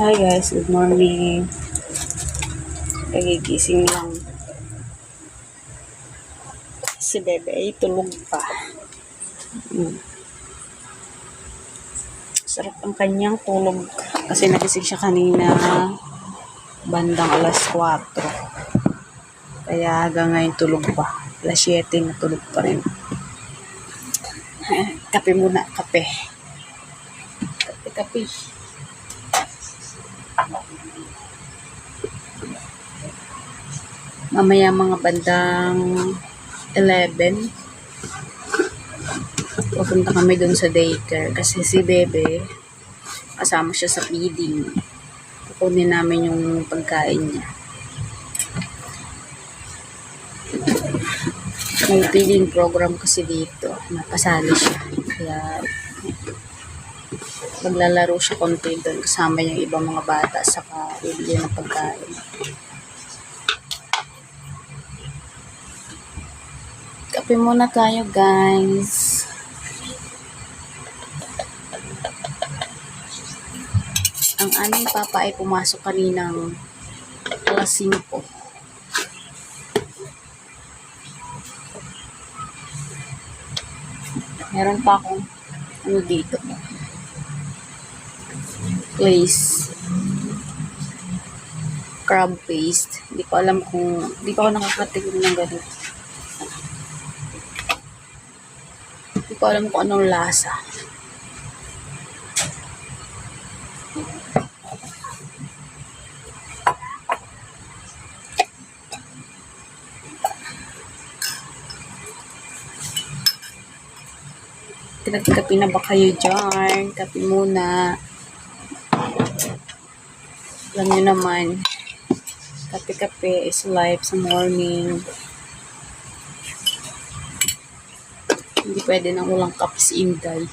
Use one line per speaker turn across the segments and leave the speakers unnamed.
Hi guys, good morning. Nagigising lang. Si Bebe ay tulog pa. Mm. Sarap ang kanyang tulog. Kasi nagising siya kanina bandang alas 4. Kaya hanggang ngayon tulog pa. Alas 7 na tulog pa rin. kape muna, kape. Kape, kape. Mamaya mga bandang 11, pupunta kami dun sa daycare kasi si Bebe, kasama siya sa feeding. Kukunin namin yung pagkain niya. May feeding program kasi dito. Napasali siya. Kaya maglalaro siya konti doon kasama yung ibang mga bata saka bibili ng pagkain. Kape muna tayo guys. Ang aming papa ay pumasok kaninang alas 5. Meron pa akong ano dito. Place. Crab paste. Hindi ko alam kung, hindi ko ako nakakatigil ng ganito. Ko alam kung anong lasa. Pinagkapi na ba kayo dyan? Kapi muna. Alam nyo naman, kape-kape is life sa morning. Hindi pwede nang walang kape Inday.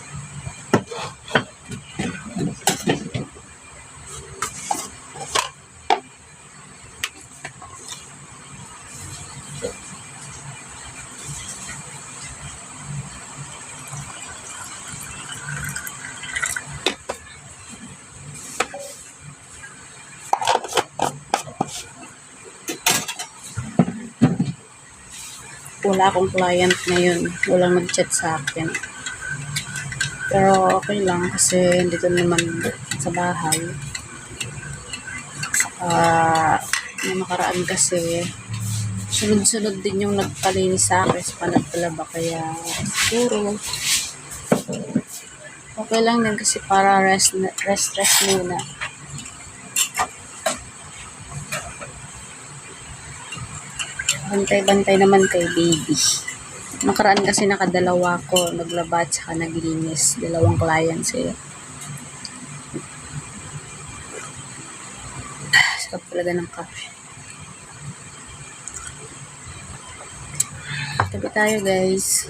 Wala akong client ngayon. Walang nag-chat sa akin. Pero okay lang kasi dito naman sa bahay. Saka, yung nakaraan kasi, sunod-sunod din yung nagpalinis sa akin sa panagpalaba. Kaya, siguro, okay lang din kasi para rest, rest, rest muna. Bantay-bantay naman kay baby. Nakaraan kasi nakadalawa ko, naglaba at saka naglinis. Dalawang client sila. Sarap talaga ng kape. Tabi tayo guys.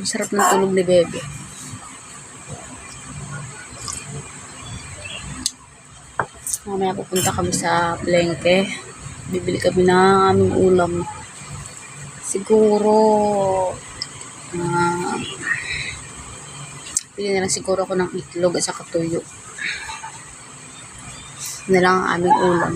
Ang sarap ng tulog ni Bebe. Mamaya pupunta kami sa Plengke. Bibili kami ng aming ulam. Siguro, ah, pili na lang siguro ako ng itlog at saka tuyo. Na lang ang aming ulam.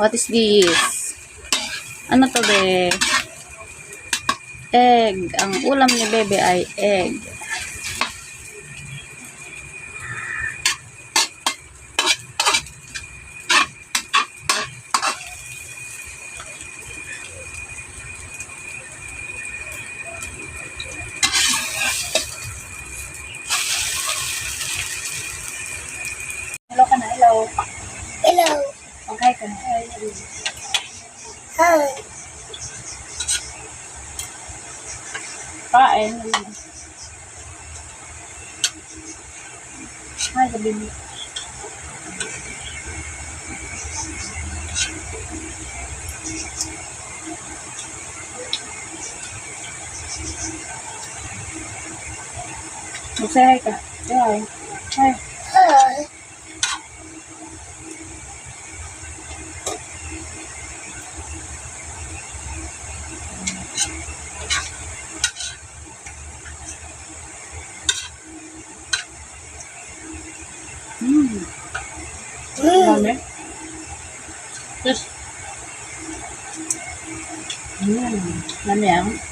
What is this? Ano to be? Egg. Ang ulam ni Bebe ay egg. Hello ka na, hello.
Hello.
Okay ka na.
Hi.
Kain. Hi, baby. Magsahay ka. Hi. Hi. Mm. Dami. Yes. Mm. Dami ah. Dami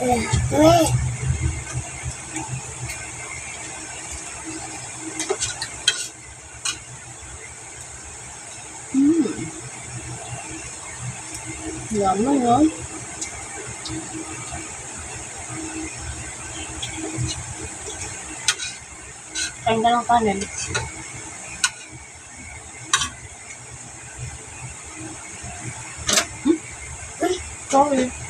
Mm. Yummy, no? Kain ka ng kanin. Hmm? Sorry.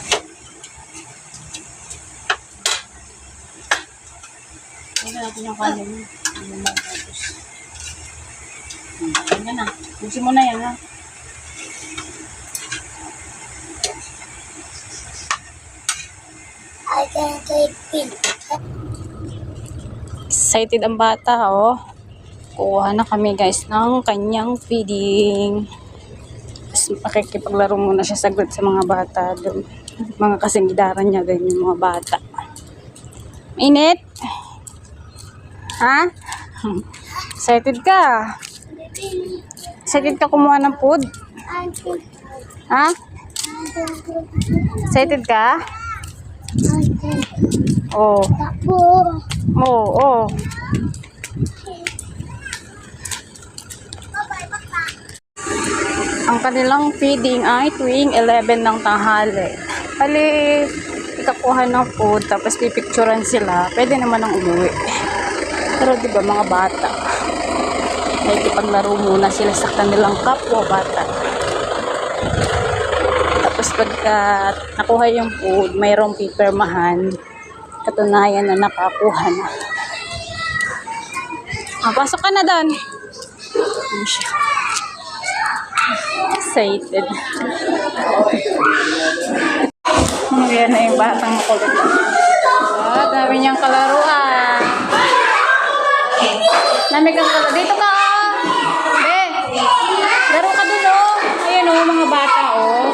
yung kanin. Ano mo tapos. Ayan ka na. Busin mo na yan ha.
I can take pink.
Excited ang bata oh. Kuha na kami guys ng kanyang feeding. Tapos makikipaglaro muna siya saglit sa mga bata doon. Mga kasingidaran niya ganyan yung mga bata. Mainit? Ha? Excited ka? Excited ka kumuha ng food? Ha? Excited ka?
Papo.
Oo, oo. Ang kanilang feeding ay tuwing 11 ng tanghali. Bali, ikakuha ng food, tapos pipicturan sila, pwede naman ang umuwi. Pero di ba mga bata, nakikipaglaro muna sila sa kanilang kapwa bata. Tapos pagka nakuha yung food, mayroong pipirmahan, katunayan na nakakuha na. Ah, pasok ka na doon. Ano siya? Excited. Yan na yung batang makulit. Ah, dami niyang kalaruan. Dami kang kalaro. Dito ka, oh. Be, laro ka dun, oh. Ayan, oh, mga bata, oh.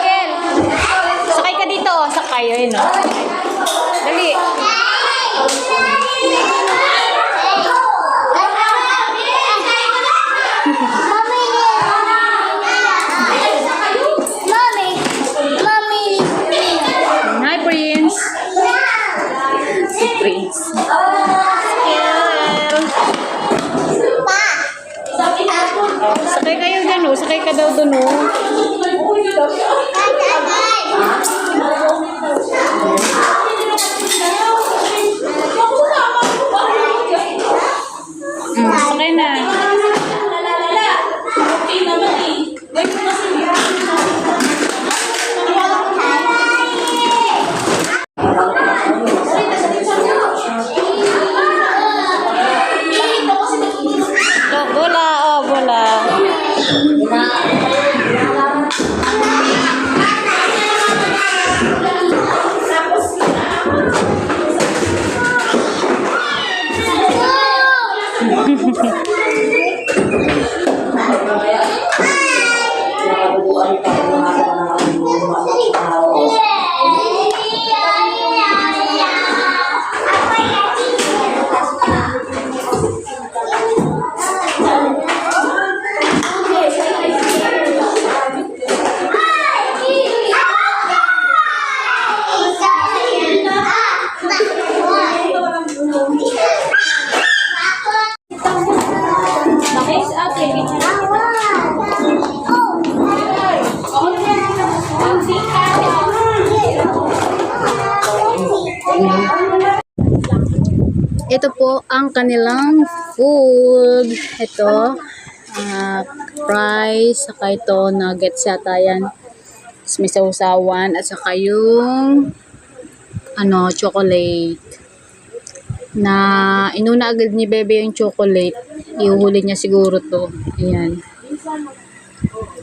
Kel, sakay ka dito, oh. Sakay, ayun, oh. Dali. oh. Sakay ka daw dun, ang kanilang food. Ito, ah, fries, saka ito, nuggets yata yan. Tapos may sausawan, at saka yung, ano, chocolate. Na, inuna agad ni Bebe yung chocolate. Ihuhuli niya siguro to. Ayan.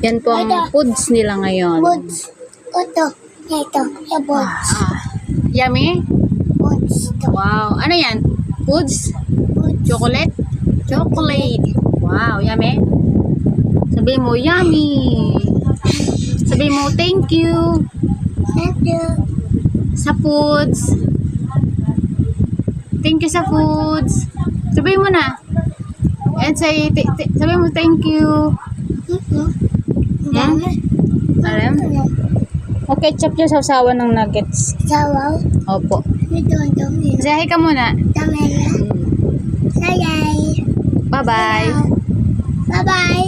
Yan po ang foods nila ngayon.
Boots. Ito. Ito. Yung boots.
Ah, yummy?
Ito.
Wow. Ano yan? Foods? Chocolate? Chocolate. Wow, yummy. Sabi mo, yummy. Sabi mo, thank you
Thank you.
sa foods. Thank you sa foods. Sabi mo na. And say, sabi mo, thank you.
Mhm.
Hmm? Alam? Okay, chop yung sausawan ng nuggets.
Sawaw.
Opo. Hi ka muna. Bye-bye.
Bye-bye.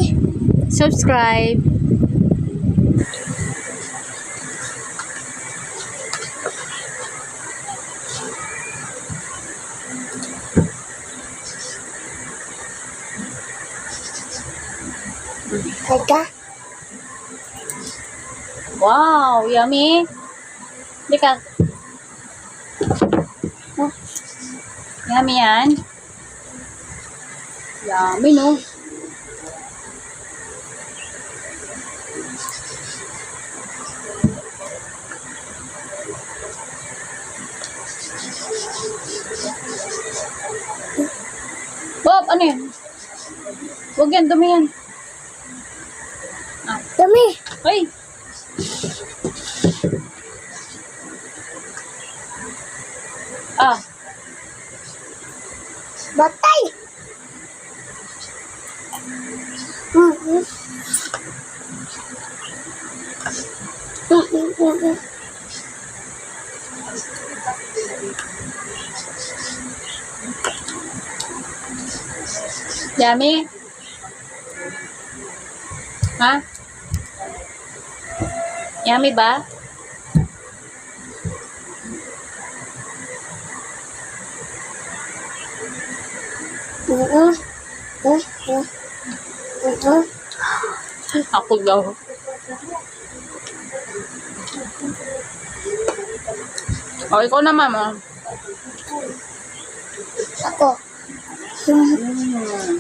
Subscribe.
Teka.
Wow, yummy. Hindi ka. Oh. Yummy yan. Yummy, no? Bob, ano yun? Huwag yan, dumi yan.
Dami.
Ay! Ah,
Batay. Mhm. Mhm, mhm.
yummy? Ha? Yummy ba?
Mhm. Mhm. Mhm.
Ako daw. O, ikaw na, mama.
Ako.
Mm.